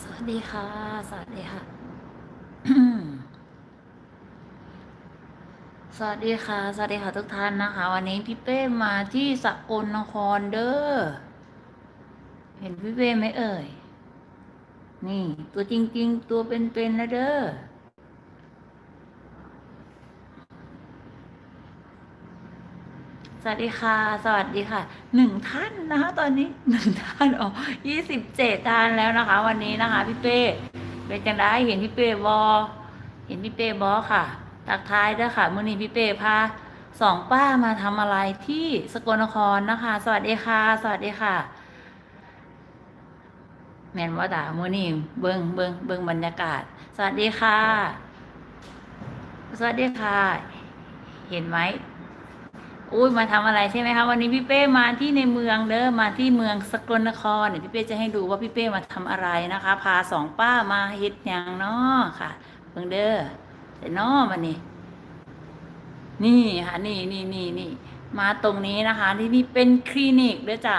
สวัสดีค่ะ สวัสดีค่ะ สวัสดีค่ะ สวัสดีค่ะทุกท่านนะคะ วันนี้พี่เป้มาที่สกลนครเด้อ เห็นพี่เป้ไหมเอ่ย นี่ ตัวจริง ๆ ตัวเป็นๆแล้วเด้อ สวัสดีค่ะ สวัสดีค่ะหนึ่งท่านนะคะ ตอนนี้หนึ่งท่านอ๋อยี่สิบเจ็ดท่านแล้วนะคะ วันนี้นะคะ พี่เป้เป็นจังได้เห็นพี่เป้บอเห็นพี่เป้บอค่ะทักท้ายด้วยค่ะมื่อนี้พี่เป้พาสองป้ามาทำอะไรที่สกลนครนะคะ สวัสดีค่ะ สวัสดีค่ะ แมนว่าด่ามื่อนี้เบิ้งเบิ้งเบิ้งบรรยากาศ สวัสดีค่ะ สวัสดีค่ะ เห็นไหม อุ้ยมาทำอะไรใช่ไหมคะวันนี้พี่เป้มาที่ในเมืองเด้อมาที่เมืองสกลนครเดี๋ยวพี่เป้จะให้ดูว่าพี่เป้มาทำอะไรนะคะ พาสองป้ามาเฮ็ดยังเนาะค่ะเบิ่งเด้อแต่นอมานี่นี่ค่ะนี่นี่นี่นี่มาตรงนี้นะคะ ที่นี่เป็นคลินิกด้อจ้ะ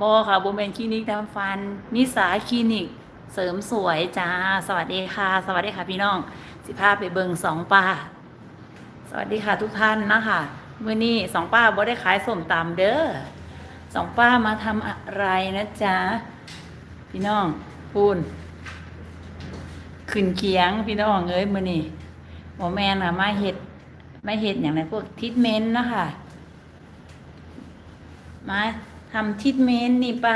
บอค่ะโบเป็นคลินิกทำฟัน นิสาคลินิก เสริมสวยจ้าสวัสดีค่ะ สวัสดีค่ะพี่น้อง สิพาพไปเบิงสองป้า สวัสดีค่ะทุกท่านนะคะ มื่อนี้สองป้าบ่ได้ขายส้มตำเด้อสองป้ามาทำอะไรนะจ๊ะ พี่น้องพูนขึ้นเคียงพี่น้องเอ้ยมื่อนี้หมอแมนอะมาเห็ดมาเห็ดอย่างไรพวกทิทเมนต์นะคะมาทำทิทเมนต์นี่ป้า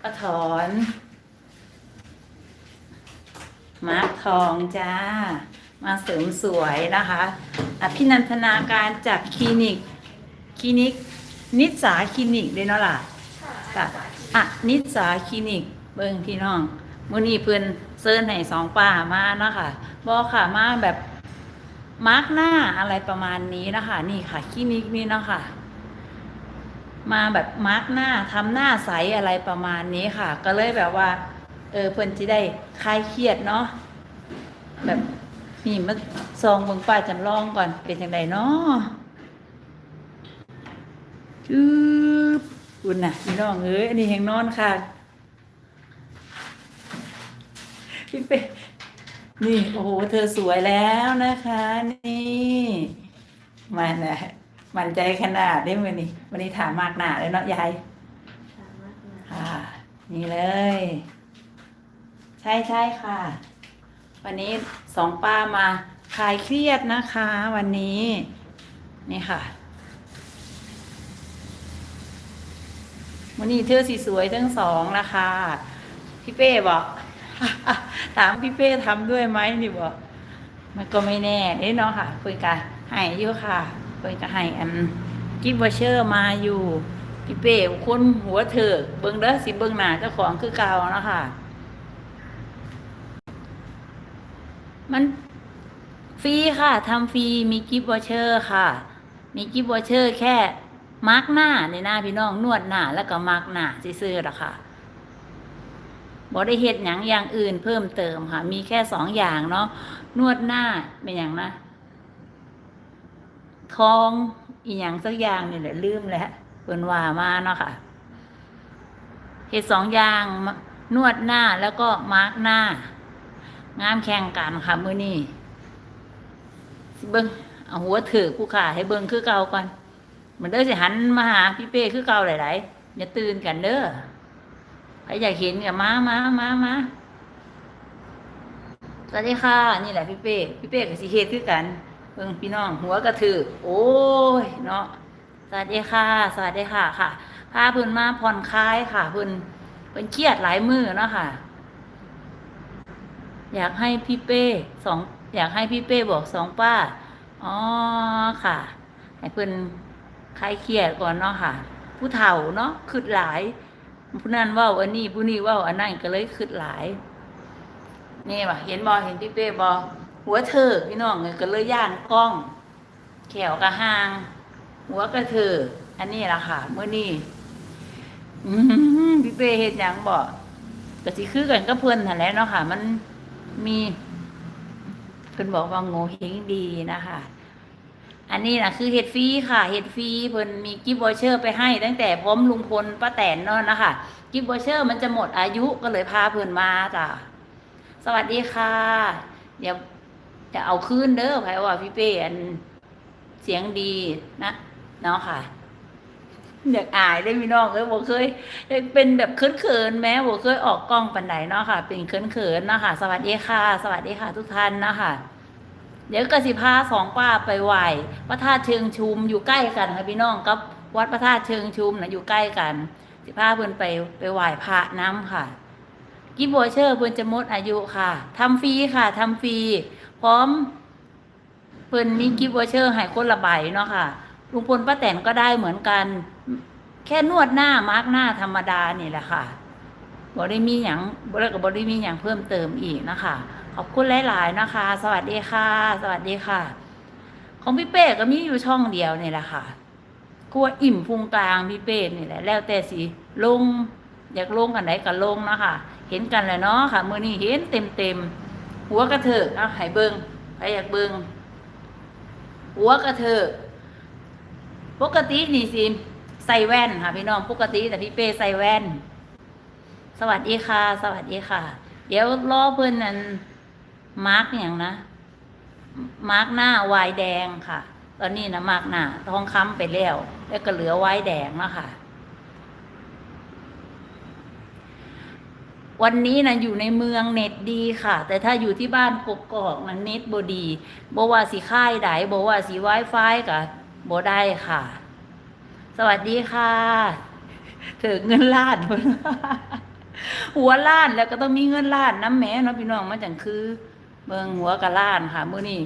ป้าถอนมาร์คทองจ้า มาเสริมสวยนะคะ อภินันทนาการจากคลินิก คลินิก นิสสาคลินิกเด้เนาะล่ะค่ะอะนิสสาคลินิก เบิ่งพี่น้องมื้อนี้เพิ่นเซิร์นให้สองป้ามาเนาะค่ะบอกค่ะมาแบบมาร์กหน้าอะไรประมาณนี้นะคะนี่ค่ะคลินิกนี่เนาะค่ะมาแบบมาร์กหน้าทำหน้าใสอะไรประมาณนี้ค่ะ ก็เลยแบบว่า เออเพิ่นจะได้คลายเครียดเนาะแบบ นี่มาซองเบิ่งป้าจำลองก่อนเป็นจังไดเนาะจืบคุณน่ะพี่น้องเอ้ยอันนี้แหงนอนค่ะพี่เป้นี่โอ้โหเธอสวยแล้วนะคะ นี่มันน่ะมันใจขนาดได้ไหมนี่วันนี้ถามมากหนาเลยเนาะยายค่ะ นี่เลย ใช่ใช่ค่ะ วันนี้สองป้ามาคลายเครียดนะคะวันนี้นี่ค่ะวันนี้เธอสีสวยทั้งสองนะคะพี่เป้บอกถามพี่เป้ทำด้วยไหมนี่บอกมันก็ไม่แน่นี่เนาะค่ะคุยกันให้อยู่ค่ะคุยกันให้อันกิฟต์วอเชอร์มาอยู่พี่เป้คนหัวเถิกเบิ้งเด้อสิเบิ้งหน้าเจ้าของคือเก่านะค่ะ มันฟรีค่ะทำฟรีมีกิฟต์วอเชอร์ค่ะ มีกิฟต์วอเชอร์แค่มาร์กหน้าในหน้าพี่น้องนวดหน้า แล้วก็มาร์กหน้าซื่อๆหรอกค่ะบ่ได้เฮ็ดหยังอย่างอื่นเพิ่มเติมค่ะ มีแค่สองอย่างเนาะนวดหน้าเป็นอย่างนะทองอีกอย่างสักอย่างนี่แหละลืมแล้วเพิ่นว่ามาเนาะค่ะเฮ็ดสองอย่างนวดหน้าแล้วก็มาร์กหน้า งามแข่งกันค่ะมื้อนี้เบิ่งเอาหัวถือผู้ขาให้เบิ่งคือเก่าก่อนมันเด้อสิหันมาหาพี่เป้คือเก่าหลายๆอย่าตื่นกันเด้อใครอยากเห็นก็มามามามาสวัสดีค่ะนี่แหละพี่เป้พี่เป้กับสิเฮ็ดคือกันเบิ่งพี่น้องหัวกระถือโอ้ยเนาะสวัสดีค่ะ สวัสดีค่ะค่ะพาเพิ่นมาผ่อนคลายค่ะเพิ่นเพิ่นเครียดหลายมือเนาะค่ะ อยากให้พี่เป้สองอยากให้พี่เป้บอกสองป้า อ๋อค่ะ ให้เพื่อนคลายเครียดก่อนเนาะค่ะ ผู้เฒ่าเนาะคืดหลาย ผู้นั้นว่าอันนี้ผู้นี้ว่าอันนั้นก็เลยคืดหลาย นี่ว่ะเห็นบอเห็นพี่เป้บอหัวเถิกพี่น้องก็เลยย่านกล้อง แขวกระหาง หัวกระเถิกอันนี้ล่ะค่ะเมื่อนี้พี่เป้เห็นอยังบอกก็สิคือกันก็เพื่อนนั่นแหละเนาะค่ะ มัน มีเพิ่นบอกว่าโง่เฮงดีนะคะอันนี้นะคือเห็ดฟรีค่ะ เห็ดฟรีเพิ่นมีกิฟต์วอเชอร์ไปให้ ตั้งแต่พร้อมลุงพลป้าแตนเนั่นนะคะกิฟต์วอเชอร์มันจะหมดอายุก็เลยพาเพิ่นมาจ้ะสวัสดีค่ะ เดี๋ยวจะเอาคืนเด้อไผว่าพี่เป้อันเสียงดีนะเนาะค่ะ อยากอายได้พี่น้องเอ้ยบ่เคยเป็นแบบเขินๆแม้บ่เคยออกกล้องปันไหนเนาะค่ะ เป็นเขินๆเนาะค่ะสวัสดีค่ะ สวัสดีค่ะ ทุกท่านนะค่ะเดี๋ยวกสิพาสองป้าไปไหว้พระธาตุเชิงชุมอยู่ใกล้กันค่ะพี่น้องกับวัดพระธาตุเชิงชุมนะอยู่ใกล้กัน สิพาเพิ่นไปไปไหว้พระน้ำค่ะกิฟต์วอเชอร์เพิ่นจะมดอายุค่ะทำฟรีค่ะทำฟรีพร้อมเพิ่นมีกิฟต์วอเชอร์ให้คนละใบเนาะค่ะลุงพลป้าแตนก็ได้เหมือนกัน แค่นวดหน้ามาร์กหน้าธรรมดานี่แหละค่ะบ่ได้มีอย่างบ่ได้กับ่ได้มีอย่างเพิ่มเติมอีกนะคะ ขอบคุณหลาย ๆ นะคะ สวัสดีค่ะ สวัสดีค่ะ ของพี่เป้ก็มีอยู่ช่องเดียวนี่แหละค่ะครัวอิ่มพุงกลางพี่เป้นี่แหละ แล้วแต่สิลง อยากลงกันไหนก็ลงนะคะเห็นกันเลยเนาะค่ะ มือนี้เห็นเต็มเต็มๆหัวกระเถิกเอาให้เบิงใครอยากเบิงหัวกระเถิกปกตินี่สิ ใส่แว่นค่ะพี่น้องปกติแต่พี่เป้ใส่แว่น สวัสดีค่ะ สวัสดีค่ะ เดี๋ยวรอเพื่อนนั้นมาร์กอย่างนะ มาร์กหน้าวายแดงค่ะ ตอนนี้นะมาร์กหน้าทองคำไปแล้ว แล้วก็เหลือวายแดงแล้วค่ะวันนี้นะอยู่ในเมืองเน็ตดีค่ะ แต่ถ้าอยู่ที่บ้านกกอกนะเน็ตบดีบอว่าสีค่ายใดบอว่าสีไวไฟกับบได้ค่ะ สวัสดีค่ะถึงเงินล้านหัวล้านแล้วก็ต้องมีเงินล้านน้ำแม่เนาะพี่น้องมันจังคือเมืองหัวกะล้านค่ะมื้อนี้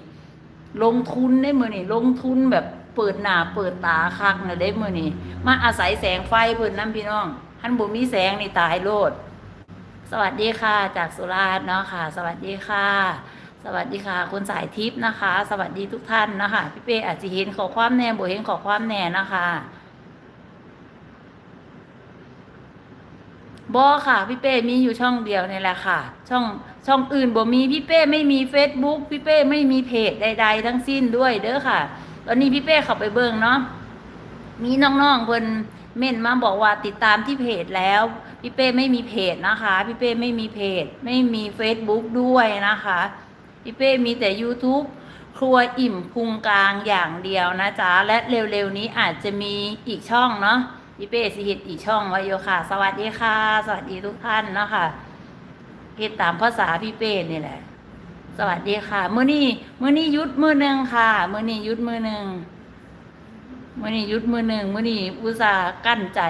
ลงทุนได้มื้อนี้ลงทุนแบบเปิดหน้าเปิดตาคักนะได้มื้อนี้มาอาศัยแสงไฟเพิ่นน้ำพี่น้องหันบ่มีแสงนี่ตายโลด สวัสดีค่ะ จากสุราษฎร์เนาะค่ะ สวัสดีค่ะ สวัสดีค่ะ คุณสายทิพย์นะคะ สวัสดีทุกท่านนะคะพี่เป้อาจจะเห็นขอความแน่บ่เห็นขอความแน่นะคะ บอค่ะ พี่เป้มีอยู่ช่องเดียวนี่แหละค่ะ ช่องช่องอื่นบ่มีพี่เป้ไม่มี Facebook พี่เป้ไม่มีเพจใด ๆ ทั้งสิ้นด้วยเด้อค่ะ ตอนนี้พี่เป้เข้าไปเบิ่งเนาะมีน้องๆเพิ่นเม่นมาบอกว่าติดตามที่เพจแล้วพี่เป้ไม่มีเพจนะคะพี่เป้ไม่มีเพจ ไม่มี Facebook ด้วยนะคะพี่เป้มีแต่ YouTube ครัวอิ่มพุงกลางอย่างเดียวนะจ๊ะและเร็วๆนี้อาจจะมีอีกช่องเนาะ พี่เป้สิเฮ็ดอีช่องไว้อยู่ค่ะ สวัสดีค่ะ สวัสดีทุกท่านเนาะค่ะเฮ็ดตามภาษาพี่เป้นี่แหละ สวัสดีค่ะ มื้อนี้มื้อนี้ยุดมื้อหนึงค่ะ มื้อนี้ยุดมื้อหนึงมื้อนี้ยุดมื้อหนึงมื้อนี้อุตส่าห์กั้นใจ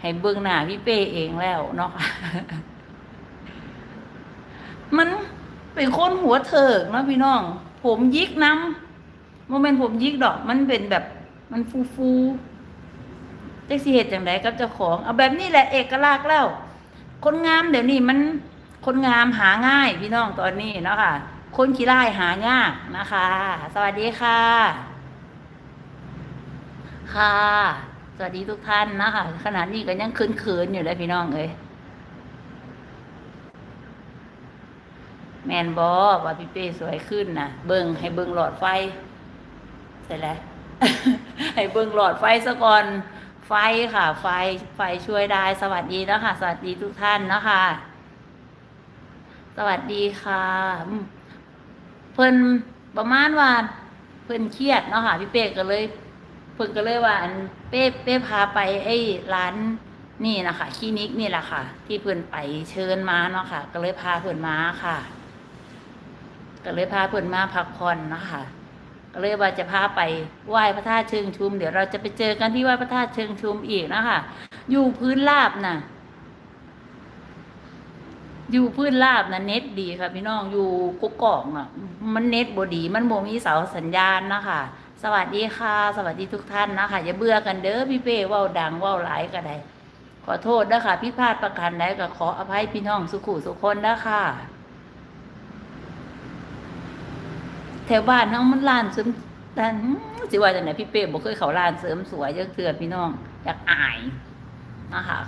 ให้เบิ่งหน้าพี่เป้เองแล้วเนาะค่ะมันเป็นคนหัวเถิกเนาะพี่น้อง ผมยิกน้ำโมเมนต์ผมยิกดอก มันเป็นแบบมันฟูฟู จักสิเหตุจังไดกับเจ้าของ เอาแบบนี้แหละเอกลักษณ์แล้ว คนงามเดี๋ยวนี้มันคนงามหาง่ายพี่น้องตอนนี้เนาะค่ะ คนขี้ไล่หายากนะคะ สวัสดีค่ะ ค่ะ สวัสดีทุกท่านนะคะขณะนี้ก็ยังเขินๆอยู่เลยพี่น้องเอ้ยแมนบอว่าพี่เป้สวยขึ้นนะเบิงให้เบิงหลอดไฟ เสร็จแล้ว ให้เบิงหลอดไฟซะก่อน ไฟค่ะ ไฟไฟช่วยได้ สวัสดีนะคะสวัสดีทุกท่านนะคะ สวัสดีค่ะ เพิ่นประมาณว่าเพิ่นเครียดเนาะค่ะพี่เป้ก็เลย เพิ่นก็เลยว่าเป้เป้พาไปไอ้ร้านนี่นะคะคลินิกนี่แหละค่ะ ที่เพิ่นไปเชิญมาเนาะค่ะ ก็เลยพาเพิ่นมาค่ะ ก็เลยพาเพิ่นมาพักผ่อนนะคะ ก็เลยว่าจะพาไปไหว้พระธาตุเชิงชุม เดี๋ยวเราจะไปเจอกันที่ไหว้พระธาตุเชิงชุมอีกนะคะอยู่พื้นราบน่ะ อยู่พื้นราบนะเน็ตดีค่ะพี่น้องอยู่กกอกน่ะ มันเน็ตบดี มันโมมีเสาสัญญาณนะคะสวัสดีค่ะ สวัสดีทุกท่านนะคะอย่าเบื่อกันเด้อพี่เป้ว้าดังว้าหลายก็ได้ขอโทษนะคะพิดพลาทประการใดก็ขออภัยพี่น้องสุขุสุขคนนะคะ แถวบ้านน้องมันร้านเสริมแต่สิว่าจังไหนพี่เป้บอกเคยเขาร้านเสริมสวยเยอะเถื่อพี่น้องอยากอายนะคะ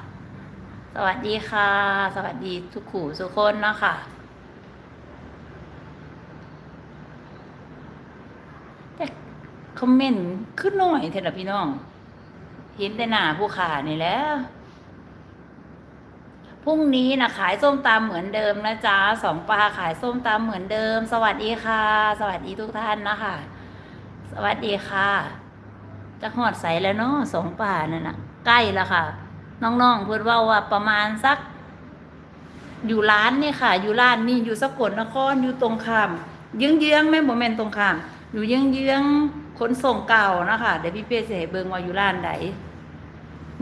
สวัสดีค่ะ สวัสดีทุกขู่ทุกคนนะคะแต่คอมเมนต์ขึ้นหน่อยเถอะนะพี่น้อง เห็นแต่หน้าผู้ขานี่แล้ว พรุ่งนี้นะขายส้มตำเหมือนเดิมนะจ๊ะสองปลาขายส้มตำเหมือนเดิม สวัสดีค่ะ สวัสดีทุกท่านนะคะ สวัสดีค่ะ จะหอดใสแล้วเนาะสองป่านั่นนะใกล้แล้วค่ะ น้องๆเพื่อนว่าว่าประมาณสัก อยู่ร้านนี่ค่ะ อยู่ร้านนี่อยู่สกลนครอยู่ตรงข้ามเยื้องๆแม่บ่แม่นตรงข้าม อยู่เยื้องๆขนส่งเก่านะคะเดี๋ยวพี่เป้จะให้เบิงว่าอยู่ร้านใด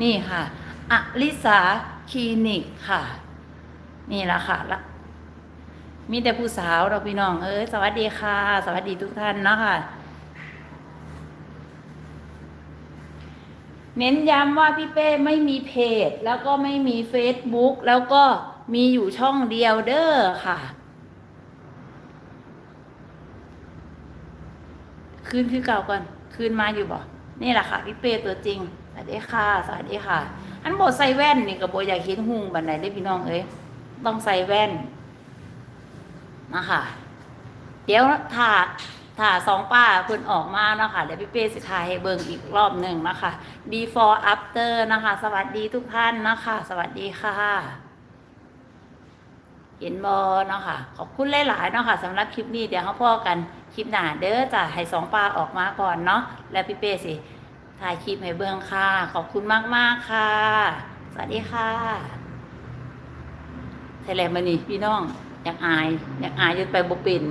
นี่ค่ะอลิสา คลินิกค่ะ นี่ละค่ะละมีแต่ผู้สาวเราพี่น้อง เอ้ยสวัสดีค่ะ สวัสดีทุกท่านนะคะเน้นย้ำว่าพี่เป้ไม่มีเพจ แล้วก็ไม่มี Facebook แล้วก็มีอยู่ช่องเดียวเด้อค่ะ คืนคือเก่าก่อน คืนมาอยู่บ่ นี่แหละค่ะ พี่เป้ตัวจริง สวัสดีค่ะ สวัสดีค่ะ อันบใส่แว่นนี่กับโบอยากเห็นหุงบันไดได้พี่น้องเอ้ยต้องใส่แว่นนะคะเดี๋ยวถ้าถ้าสองป้าเพิ่นออกมาเนาะคะเดี๋ยวพี่เป้สิทายให้เบิ่งอีกรอบหนึ่งนะคะ before after นะคะ สวัสดีทุกท่านนะคะ สวัสดีค่ะ เห็นบอเนาะค่ะ ขอบคุณหลายๆเนาะค่ะสำหรับคลิปนี้เดี๋ยวเขาพ่อกันคลิปหน้าเด้อจ้ะให้สองปลาออกมาก่อนเนาะแล้วพี่เป้สิ ถ่ายคลิปให้เบื้องค่ะ ขอบคุณมากมากค่ะ สวัสดีค่ะไทยแลนด์มานี่พี่น้อง อยากอาย อยากอายจนไปบ่เป็น